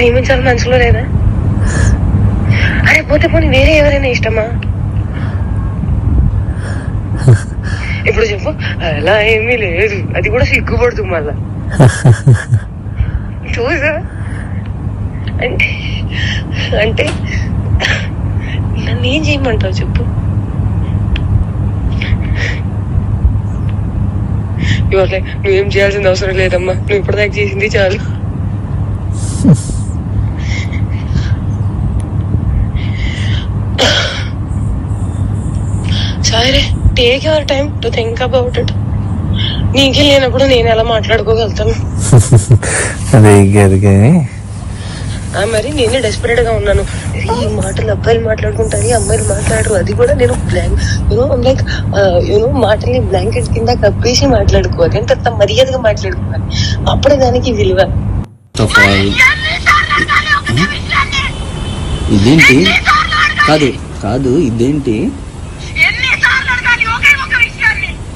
ప్రేమించాలి మనసులో లేదా? అరే పోతే పోనీ వేరే ఎవరైనా ఇష్టమా? ఇప్పుడు చెప్పు. అలా ఏమీ లేదు. అది కూడా సిగ్గుపడుతుంది మళ్ళా. చూసా? అంటే అంటే నన్ను ఏం చేయమంటావు చెప్పు. ఇవాళ నువ్వేం చేయాల్సిన అవసరం లేదమ్మా. నువ్వు ఇప్పటిదాకా చేసింది చాలు. Take your time to think about it నీకే లేనప్పుడు నేను ఎలా మాట్లాడుకోగలుగుతాను? అదే మరి నేనే డెస్పరేట్గా ఉన్నాను. ఈ మాటలు అబ్బాయిలు మాట్లాడుకుంటారు ఈ అమ్మాయిలు మాట్లాడరు. అది కూడా నేను blank you know like you know మాటల్ని బ్లాంకెట్ కింద కప్పేసి మాట్లాడుకోవాలి. ఎంత అంత మర్యాదగా మాట్లాడుకోవాలి. అప్పుడే దానికి విలువ. ఇదేంటి కాదు కాదు ఇదేంటి?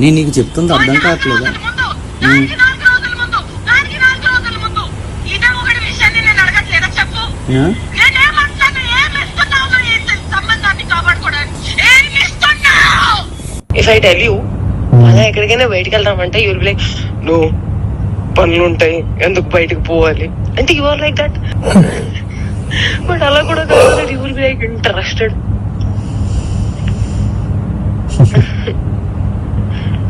నేను నీకు చెప్తుంది అర్థం కావట్లేదా? ఇఫ్ ఐ టెల్ యూ అలా ఎక్కడికైనా బయటకు వెళ్దామంటే యూల్ బి లైక్ నో పనులు ఉంటాయి ఎందుకు బయటకు పోవాలి? అంటే you are like that but అలా కూడా కాదు you will be like interested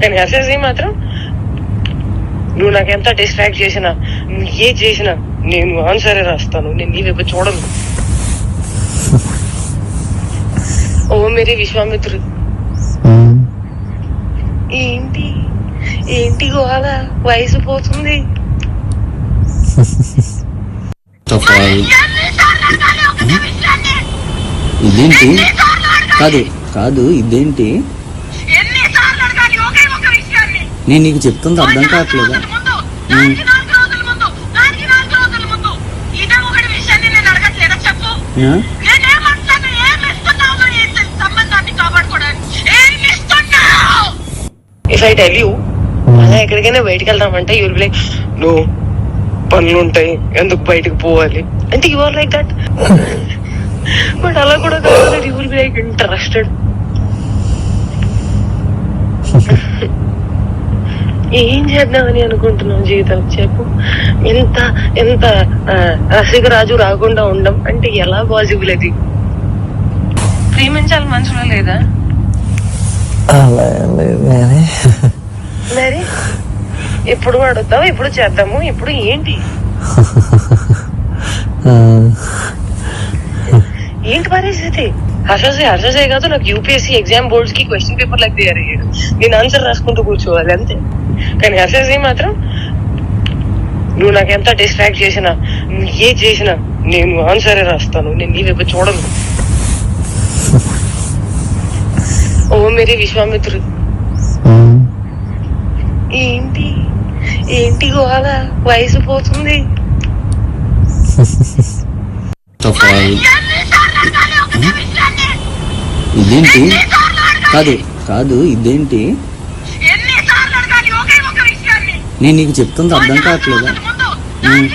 కానీ హర్షసే మాత్రం నువ్వు నాకు ఎంత డిస్ట్రాక్ట్ చేసినా నువ్వు ఏ చేసినా నేను ఆన్సరే రాస్తాను. నేను నీ వైపు చూడను. ఓ మేరీ విశ్వామిత్రుడు ఏంటి? ఏంటి గోవాల వయసు పోతుంది. ఇదేంటి? కాదు కాదు ఇదేంటి? నేను నీకు చెప్తుంది అర్థం కావట్లేదా? ఇఫ్ ఐ టెల్ యూ అలా ఎక్కడికైనా బయటకు వెళ్దామంటే యూల్ బి లైక్ నో పనులు ఉంటాయి ఎందుకు బయటకు పోవాలి? అంటే you are like that but అలా కూడా కాదు you will be like interested ఏం చేద్దామని అనుకుంటున్నావు జీవితం? చెప్పు. ఎంత ఎంత రసికరాజు రాకుండా ఉండం అంటే ఎలా పాసిబుల్ అది? ప్రేమించాలి మనసులో లేదా? మరి? ఎప్పుడు అడుగుతావు ఎప్పుడు చేద్దాము? ఇప్పుడు ఏంటి? ఏంటి పరిస్థితి? హర్షసే హర్షసే కాదు నాకు యూపీఎస్సీ ఎగ్జామ్ బోర్డ్స్కి క్వశ్చన్ పేపర్ లాగా తయారయ్యాడు నేను ఆన్సర్ రాసుకుంటూ కూర్చోవాలి అంతే. కానీ హర్షసే మాత్రం నువ్వు నాకు ఎంత డిస్ట్రాక్ట్ చేసినా నువ్వు ఏ చేసినా నేను ఆన్సరే రాస్తాను నేను నీ వైపు చూడను. ఓ మేరీ విశ్వామిత్రుడు ఏంటి? ఏంటి గోళ వయసు పోతుంది. ఇదేంటి? కాదు కాదు ఇదేంటి? నేను నీకు చెప్తుంది అర్థం కావట్లేదా? నేను?